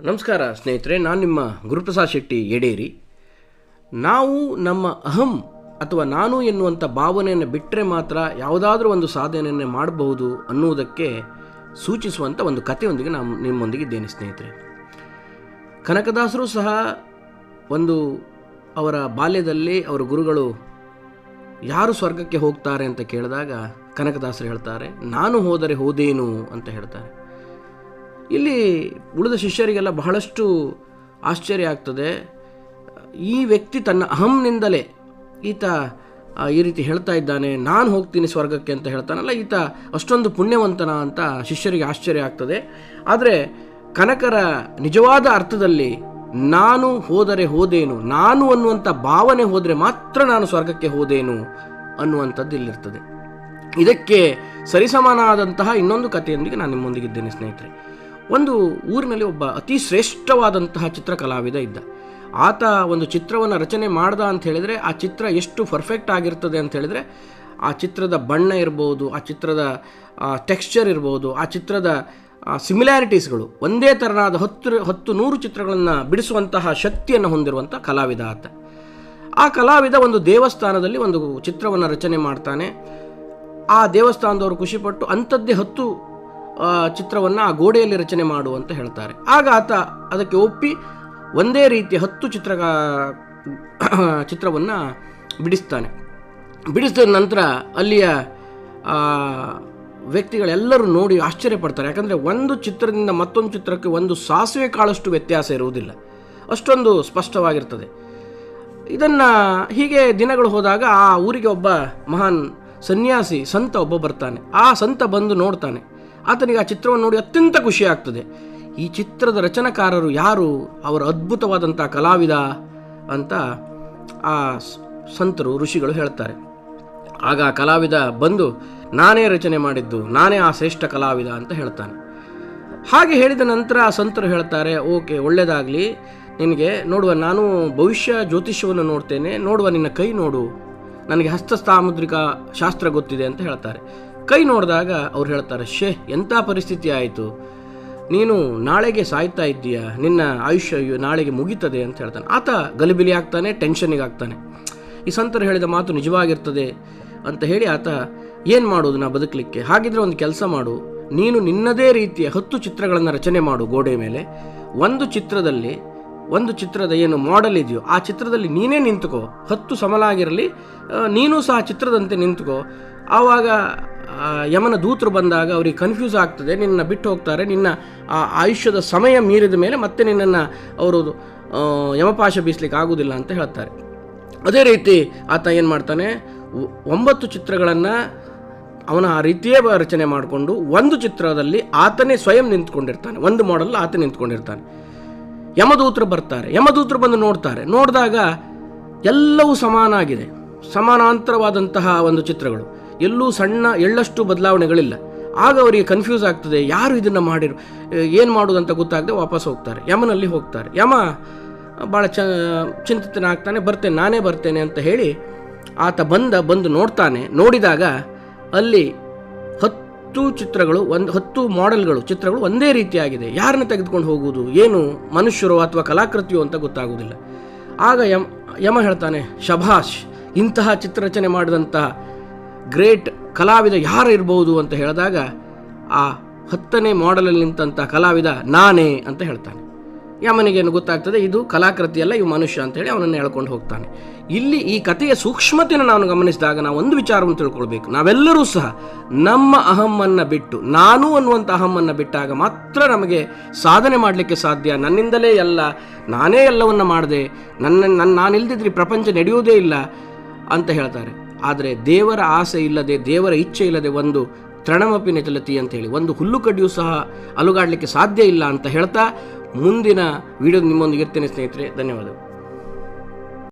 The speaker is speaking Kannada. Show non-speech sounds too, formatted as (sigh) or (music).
ನಮಸ್ಕಾರ ಸ್ನೇಹಿತರೆ, ನಾನು ನಿಮ್ಮ ಗುರುಪ್ರಸಾದ್ ಶೆಟ್ಟಿ ಎಡೇರಿ. ನಾವು ನಮ್ಮ ಅಹಂ ಅಥವಾ ನಾನು ಎನ್ನುವಂಥ ಭಾವನೆಯನ್ನು ಬಿಟ್ಟರೆ ಮಾತ್ರ ಯಾವುದಾದ್ರೂ ಒಂದು ಸಾಧನೆಯನ್ನು ಮಾಡಬಹುದು ಅನ್ನುವುದಕ್ಕೆ ಸೂಚಿಸುವಂಥ ಒಂದು ಕಥೆಯೊಂದಿಗೆ ನಾನು ನಿಮ್ಮೊಂದಿಗಿದ್ದೇನೆ ಸ್ನೇಹಿತರೆ. ಕನಕದಾಸರು ಸಹ ಒಂದು ಅವರ ಬಾಲ್ಯದಲ್ಲಿ ಅವರ ಗುರುಗಳು ಯಾರು ಸ್ವರ್ಗಕ್ಕೆ ಹೋಗ್ತಾರೆ ಅಂತ ಕೇಳಿದಾಗ ಕನಕದಾಸರು ಹೇಳ್ತಾರೆ, ನಾನು ಹೋದರೆ ಹೋದೇನು ಅಂತ ಹೇಳ್ತಾರೆ. ಇಲ್ಲಿ ಉಳಿದ ಶಿಷ್ಯರಿಗೆಲ್ಲ ಬಹಳಷ್ಟು ಆಶ್ಚರ್ಯ ಆಗ್ತದೆ. ಈ ವ್ಯಕ್ತಿ ತನ್ನ ಅಹಂನಿಂದಲೇ ಈತ ಈ ರೀತಿ ಹೇಳ್ತಾ ಇದ್ದಾನೆ, ನಾನು ಹೋಗ್ತೀನಿ ಸ್ವರ್ಗಕ್ಕೆ ಅಂತ ಹೇಳ್ತಾನಲ್ಲ, ಈತ ಅಷ್ಟೊಂದು ಪುಣ್ಯವಂತನ ಅಂತ ಶಿಷ್ಯರಿಗೆ ಆಶ್ಚರ್ಯ ಆಗ್ತದೆ. ಆದರೆ ಕನಕರ ನಿಜವಾದ ಅರ್ಥದಲ್ಲಿ, ನಾನು ಹೋದರೆ ಹೋದೇನು, ನಾನು ಅನ್ನುವಂಥ ಭಾವನೆ ಹೋದರೆ ಮಾತ್ರ ನಾನು ಸ್ವರ್ಗಕ್ಕೆ ಹೋದೇನು ಅನ್ನುವಂಥದ್ದು ಇಲ್ಲಿರ್ತದೆ. ಇದಕ್ಕೆ ಸರಿಸಮಾನ ಆದಂತಹ ಇನ್ನೊಂದು ಕಥೆಯೊಂದಿಗೆ ನಾನು ನಿಮ್ಮೊಂದಿಗಿದ್ದೇನೆ ಸ್ನೇಹಿತರೆ. ಒಂದು ಊರಿನಲ್ಲಿ ಒಬ್ಬ ಅತಿ ಶ್ರೇಷ್ಠವಾದಂತಹ ಚಿತ್ರಕಲಾವಿದ ಇದ್ದ. ಆತ ಒಂದು ಚಿತ್ರವನ್ನು ರಚನೆ ಮಾಡ್ದ ಅಂತ ಹೇಳಿದರೆ, ಆ ಚಿತ್ರ ಎಷ್ಟು ಪರ್ಫೆಕ್ಟ್ ಆಗಿರ್ತದೆ ಅಂತ ಹೇಳಿದರೆ, ಆ ಚಿತ್ರದ ಬಣ್ಣ ಇರ್ಬೋದು, ಆ ಚಿತ್ರದ ಟೆಕ್ಸ್ಚರ್ ಇರ್ಬೋದು, ಆ ಚಿತ್ರದ ಸಿಮಿಲ್ಯಾರಿಟೀಸ್ಗಳು ಒಂದೇ ಥರನಾದ ಹತ್ತು ಹತ್ತು ನೂರು ಚಿತ್ರಗಳನ್ನು ಬಿಡಿಸುವಂತಹ ಶಕ್ತಿಯನ್ನು ಹೊಂದಿರುವಂಥ ಕಲಾವಿದ ಆತ. ಆ ಕಲಾವಿದ ಒಂದು ದೇವಸ್ಥಾನದಲ್ಲಿ ಒಂದು ಚಿತ್ರವನ್ನು ರಚನೆ ಮಾಡ್ತಾನೆ. ಆ ದೇವಸ್ಥಾನದವರು ಖುಷಿಪಟ್ಟು ಅಂಥದ್ದೇ ಹತ್ತು ಚಿತ್ರವನ್ನು ಆ ಗೋಡೆಯಲ್ಲಿ ರಚನೆ ಮಾಡು ಅಂತ ಹೇಳ್ತಾರೆ. ಆಗ ಆತ ಅದಕ್ಕೆ ಒಪ್ಪಿ ಒಂದೇ ರೀತಿಯ ಹತ್ತು ಚಿತ್ರ (clears throat) ಚಿತ್ರವನ್ನು ಬಿಡಿಸ್ತಾನೆ. ಬಿಡಿಸಿದ ನಂತರ ಅಲ್ಲಿಯ ವ್ಯಕ್ತಿಗಳೆಲ್ಲರೂ ನೋಡಿ ಆಶ್ಚರ್ಯ ಪಡ್ತಾರೆ. ಯಾಕಂದರೆ ಒಂದು ಚಿತ್ರದಿಂದ ಮತ್ತೊಂದು ಚಿತ್ರಕ್ಕೆ ಒಂದು ಸಾಸಿವೆ ಕಾಳಷ್ಟು ವ್ಯತ್ಯಾಸ ಇರುವುದಿಲ್ಲ. ಅಷ್ಟೊಂದು ಸ್ಪಷ್ಟವಾಗಿರ್ತದೆ. ಇದನ್ನು ಹೀಗೆ ದಿನಗಳು ಹೋದಾಗ ಆ ಊರಿಗೆ ಒಬ್ಬ ಮಹಾನ್ ಸನ್ಯಾಸಿ, ಸಂತ ಒಬ್ಬ ಬರ್ತಾನೆ. ಆ ಸಂತ ಬಂದು ನೋಡ್ತಾನೆ. ಆತನಿಗೆ ಆ ಚಿತ್ರವನ್ನು ನೋಡಿ ಅತ್ಯಂತ ಖುಷಿ ಆಗ್ತದೆ ಈ ಚಿತ್ರದ ರಚನಾಕಾರರು ಯಾರು? ಅವರ ಅದ್ಭುತವಾದಂಥ ಕಲಾವಿದ ಅಂತ ಆ ಸಂತರು, ಋಷಿಗಳು ಹೇಳ್ತಾರೆ. ಆಗ ಆ ಕಲಾವಿದ ಬಂದು, ನಾನೇ ರಚನೆ ಮಾಡಿದ್ದು, ನಾನೇ ಆ ಶ್ರೇಷ್ಠ ಕಲಾವಿದ ಅಂತ ಹೇಳ್ತಾನೆ. ಹಾಗೆ ಹೇಳಿದ ನಂತರ ಆ ಸಂತರು ಹೇಳ್ತಾರೆ, ಓಕೆ ಒಳ್ಳೆಯದಾಗಲಿ ನಿನಗೆ ನೋಡುವ, ನಾನು ಭವಿಷ್ಯ ಜ್ಯೋತಿಷ್ಯವನ್ನು ನೋಡ್ತೇನೆ. ನೋಡುವ, ನಿನ್ನ ಕೈ ನೋಡು. ನನಗೆ ಹಸ್ತಸಾಮುದ್ರಿಕ ಶಾಸ್ತ್ರ ಗೊತ್ತಿದೆ ಅಂತ ಹೇಳ್ತಾರೆ. ಕೈ ನೋಡಿದಾಗ ಅವ್ರು ಹೇಳ್ತಾರೆ ಶೇ ಎಂಥ ಪರಿಸ್ಥಿತಿ ಆಯಿತು? ನೀನು ನಾಳೆಗೆ ಸಾಯ್ತಾ ಇದ್ದೀಯಾ? ನಿನ್ನ ಆಯುಷ್ಯ ನಾಳೆಗೆ ಮುಗೀತದೆ, ಅಂತ ಹೇಳ್ತಾನೆ. ಆತ ಗಲಿಬಿಲಿ ಆಗ್ತಾನೆ ಟೆನ್ಷನಿಗೆ ಆಗ್ತಾನೆ. ಈ ಸಂತರು ಹೇಳಿದ ಮಾತು ನಿಜವಾಗಿರ್ತದೆ ಅಂತ ಹೇಳಿ ಆತ, ಏನು ಮಾಡೋದು ನಾ ಬದುಕಲಿಕ್ಕೆ? ಹಾಗಿದ್ರೆ ಒಂದು ಕೆಲಸ ಮಾಡು. ನೀನು ನಿನ್ನದೇ ರೀತಿಯ ಹತ್ತು ಚಿತ್ರಗಳನ್ನು ರಚನೆ ಮಾಡು ಗೋಡೆ ಮೇಲೆ. ಒಂದು ಚಿತ್ರದಲ್ಲಿ, ಒಂದು ಚಿತ್ರದ ಏನು ಮಾಡೆಲ್ ಇದೆಯೋ, ಆ ಚಿತ್ರದಲ್ಲಿ ನೀನೇ ನಿಂತುಕೋ. ಹತ್ತು ಸಮಲಾಗಿರಲಿ ನೀನು ಸಹ ಚಿತ್ರದಂತೆ ನಿಂತುಕೋ. ಆವಾಗ ಯಮನ ದೂತರು ಬಂದಾಗ ಅವ್ರಿಗೆ ಕನ್ಫ್ಯೂಸ್ ಆಗ್ತದೆ. ನಿನ್ನ ಬಿಟ್ಟು ಹೋಗ್ತಾರೆ. ನಿನ್ನ ಆ ಆಯುಷ್ಯದ ಸಮಯ ಮೀರಿದ ಮೇಲೆ ಮತ್ತೆ ನಿನ್ನನ್ನು ಅವರು ಯಮಪಾಶ ಬೀಸಲಿಕ್ಕೆ ಆಗೋದಿಲ್ಲ ಅಂತ ಹೇಳ್ತಾರೆ. ಅದೇ ರೀತಿ ಆತ ಏನು ಮಾಡ್ತಾನೆ? ಒಂಬತ್ತು ಚಿತ್ರಗಳನ್ನು ಅವನ ಆ ರೀತಿಯೇ ರಚನೆ ಮಾಡಿಕೊಂಡು ಒಂದು ಚಿತ್ರದಲ್ಲಿ ಆತನೇ ಸ್ವಯಂ ನಿಂತ್ಕೊಂಡಿರ್ತಾನೆ. ಒಂದು ಮಾಡಲ್ ಆತ ನಿಂತ್ಕೊಂಡಿರ್ತಾನೆ. ಯಮದೂತರು ಬರ್ತಾರೆ. ಯಮದೂತರು ಬಂದು ನೋಡ್ತಾರೆ. ನೋಡಿದಾಗ ಎಲ್ಲವೂ ಸಮಾನ ಆಗಿದೆ ಸಮಾನಾಂತರವಾದಂತಹ ಒಂದು ಚಿತ್ರಗಳು. ಎಲ್ಲೂ ಸಣ್ಣ, ಎಳ್ಳಷ್ಟು ಬದಲಾವಣೆಗಳಿಲ್ಲ. ಆಗ ಅವರಿಗೆ ಕನ್ಫ್ಯೂಸ್ ಆಗ್ತದೆ, ಯಾರು ಇದನ್ನು ಮಾಡಿರು ಏನು ಮಾಡೋದಂತ ಗೊತ್ತಾಗದೆ ವಾಪಸ್ ಹೋಗ್ತಾರೆ. ಯಮನಲ್ಲಿ ಹೋಗ್ತಾರೆ. ಯಮ ಭಾಳ ಚ, ಚಿಂತಿತನಾಗ್ತಾನೆ, ಬರ್ತೇನೆ, ನಾನೇ ಬರ್ತೇನೆ ಅಂತ ಹೇಳಿ ಆತ ಬಂದ, ಬಂದು ನೋಡ್ತಾನೆ. ನೋಡಿದಾಗ ಅಲ್ಲಿ ಹತ್ತು ಚಿತ್ರಗಳು, ಒಂದು, ಹತ್ತು ಮಾಡೆಲ್ಗಳು ಚಿತ್ರಗಳು ಒಂದೇ ರೀತಿಯಾಗಿದೆ. ಯಾರನ್ನ ತೆಗೆದುಕೊಂಡು ಹೋಗುವುದು? ಏನು, ಮನುಷ್ಯರು ಅಥವಾ ಕಲಾಕೃತಿಯೋ ಅಂತ ಗೊತ್ತಾಗುವುದಿಲ್ಲ. ಆಗ ಯಮ ಯಮ ಹೇಳ್ತಾನೆ, ಶಭಾಷ್, ಇಂತಹ ಚಿತ್ರರಚನೆ ಮಾಡಿದಂತಹ ಗ್ರೇಟ್ ಕಲಾವಿದ ಯಾರು ಇರ್ಬೋದು ಅಂತ ಹೇಳಿದಾಗ ಆ ಹತ್ತನೇ ಮಾಡಲಲ್ಲಿ ನಿಂತಹ ಕಲಾವಿದ ನಾನೇ ಅಂತ ಹೇಳ್ತಾನೆ. ಯಮನಿಗೆ ಏನು ಗೊತ್ತಾಗ್ತದೆ, ಇದು ಕಲಾಕೃತಿಯಲ್ಲ, ಇವು ಮನುಷ್ಯ ಅಂತ ಹೇಳಿ ಅವನನ್ನು ಹೇಳ್ಕೊಂಡು ಹೋಗ್ತಾನೆ. ಇಲ್ಲಿ ಈ ಕಥೆಯ ಸೂಕ್ಷ್ಮತೆಯನ್ನು ನಾನು ಗಮನಿಸಿದಾಗ ನಾವು ಒಂದು ವಿಚಾರವನ್ನು ತಿಳ್ಕೊಳ್ಬೇಕು. ನಾವೆಲ್ಲರೂ ಸಹ ನಮ್ಮ ಅಹಮ್ಮನ್ನು ಬಿಟ್ಟು, ನಾನು ಅನ್ನುವಂಥ ಅಹಮ್ಮನ್ನು ಬಿಟ್ಟಾಗ ಮಾತ್ರ ನಮಗೆ ಸಾಧನೆ ಮಾಡಲಿಕ್ಕೆ ಸಾಧ್ಯ. ನನ್ನಿಂದಲೇ ಎಲ್ಲ, ನಾನೇ ಎಲ್ಲವನ್ನು ಮಾಡಿದೆ, ನನ್ನ ನನ್ನ, ನಾನಿಲ್ದಿದ್ರೆ ಪ್ರಪಂಚ ನಡೆಯುವುದೇ ಇಲ್ಲ ಅಂತ ಹೇಳ್ತಾರೆ. ಆದರೆ ದೇವರ ಆಸೆ ಇಲ್ಲದೆ, ದೇವರ ಇಚ್ಛೆ ಇಲ್ಲದೆ ಒಂದು ತ್ರಣಮಪಿನ ಚಲತಿ ಅಂತ ಹೇಳಿ, ಒಂದು ಹುಲ್ಲು ಕಡ್ಡಿಯೂ ಸಹ ಅಲುಗಾಡಲಿಕ್ಕೆ ಸಾಧ್ಯ ಇಲ್ಲ ಅಂತ ಹೇಳ್ತಾ ಮುಂದಿನ ವಿಡಿಯೋ ನಿಮ್ಮೊಂದಿಗೆ ಇರ್ತೇನೆ ಸ್ನೇಹಿತರೆ, ಧನ್ಯವಾದಗಳು.